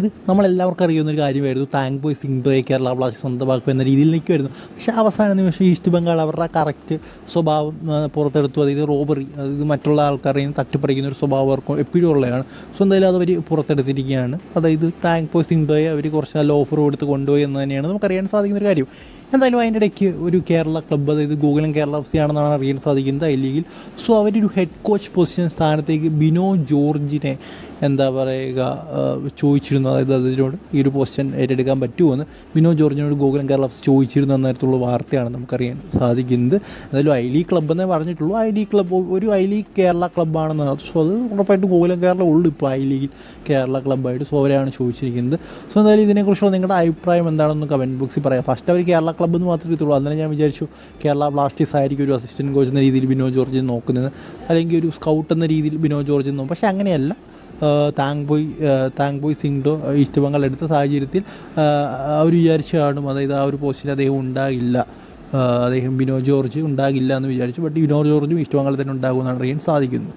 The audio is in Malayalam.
ഇത് നമ്മളെല്ലാവർക്കും അറിയുന്ന ഒരു കാര്യമായിരുന്നു. താങ്ക് ബോയ് സിംഗ്ഡോയെ കേരള ബ്ലാസ്റ്റേഴ്സ് സ്വന്തമാക്കും എന്ന രീതിയിൽ നിൽക്കുമായിരുന്നു. പക്ഷേ അവസാന നിമിഷം ഈസ്റ്റ് ബംഗാൾ അവരുടെ കറക്റ്റ് സ്വഭാവം പുറത്തെടുത്തു. അതായത് റോബറി അതായത് മറ്റുള്ള ആൾക്കാരെ തട്ടിപ്പറിക്കുന്ന ഒരു സ്വഭാവം അവർക്ക് എപ്പോഴും ഉള്ളതാണ്. സോ എന്തായാലും അത് അവർ പുറത്തെടുത്തിരിക്കുകയാണ്. അതായത് താങ്ക് ബോയ് സിംഗ്ഡോയെ അവർ കുറച്ച് നല്ല ഓഫർ കൊടുത്ത് കൊണ്ടുപോയി എന്ന് തന്നെയാണ് നമുക്കറിയാൻ സാധിക്കുന്ന ഒരു കാര്യം. എന്തായാലും അതിന്റെ ഇടയ്ക്ക് ഒരു കേരള ക്ലബ്ബ് അതായത് ഗോകുലം കേരള എഫ് സി ആണെന്നാണ് അറിയാൻ സാധിക്കുന്നത്. ഐ ലീഗിൽ. സോ അവരൊരു ഹെഡ് കോച്ച് പൊസിഷൻ സ്ഥാനത്തേക്ക് ബിനോ ജോർജിനെ എന്താ പറയുക ചോദിച്ചിരുന്നു. അതായത് അതിനോട് ഈ ഒരു പൊസിഷൻ ഏറ്റെടുക്കാൻ പറ്റുമോ ബിനോ ജോർജിനോട് ഗോകുലം കേരള എഫ് സി ചോദിച്ചിരുന്നു എന്ന തരത്തിലുള്ള വാർത്തയാണ് നമുക്കറിയാൻ സാധിക്കുന്നത്. എന്തായാലും ഐ ലീഗ് ക്ലബ്ബ് എന്നേ പറഞ്ഞിട്ടുള്ളൂ. ഐ ലീഗ് ക്ലബ്ബ് ഒരു ഐ ലീഗ് കേരള ക്ലബ്ബാണെന്ന് സോ അത് ഉറപ്പായിട്ടും ഗോകുലം കേരള ഉള്ളൂ ഇപ്പോൾ ഐ ലീഗിൽ കേരള ക്ലബ്ബായിട്ട് സോ അവരെയാണ് ചോദിച്ചിരിക്കുന്നത്. സോ എന്തായാലും ഇതിനെക്കുറിച്ചുള്ള നിങ്ങളുടെ അഭിപ്രായം എന്താണെന്ന് കമന്റ് ബോക്സിൽ പറയാം. ഫസ്റ്റ് അവർ കേരള ക്ലബ്ബ് എന്ന് മാത്രമേ എത്തുള്ളൂ അന്നേരം ഞാൻ വിചാരിച്ചു കേരള ബ്ലാസ്റ്റേഴ്സ് ആയിരിക്കും ഒരു അസിസ്റ്റന്റ് കോച്ച് എന്ന രീതിയിൽ ബിനോ ജോർജ് നോക്കുന്നത്. അല്ലെങ്കിൽ ഒരു സ്കൗട്ട് എന്ന രീതിയിൽ ബിനോ ജോർജ് നോക്കും. പക്ഷേ അങ്ങനെയല്ല. താങ് ബോയ് താങ് ബോയ് സിംഗ്ഡോ ഈസ്റ്റ് ബംഗാൾ എടുത്ത സാഹചര്യത്തിൽ അവർ വിചാരിച്ചു കാണും. അതായത് ആ ഒരു പോസ്റ്റിൽ അദ്ദേഹം ഉണ്ടാകില്ല. അദ്ദേഹം ബിനോ ജോർജ് ഉണ്ടാകില്ല എന്ന് വിചാരിച്ചു. ബട്ട് ബിനോ ജോർജും ഈസ്റ്റ് ബംഗാളിൽ തന്നെ ഉണ്ടാകുമെന്നാണ് അറിയാൻ സാധിക്കുന്നത്.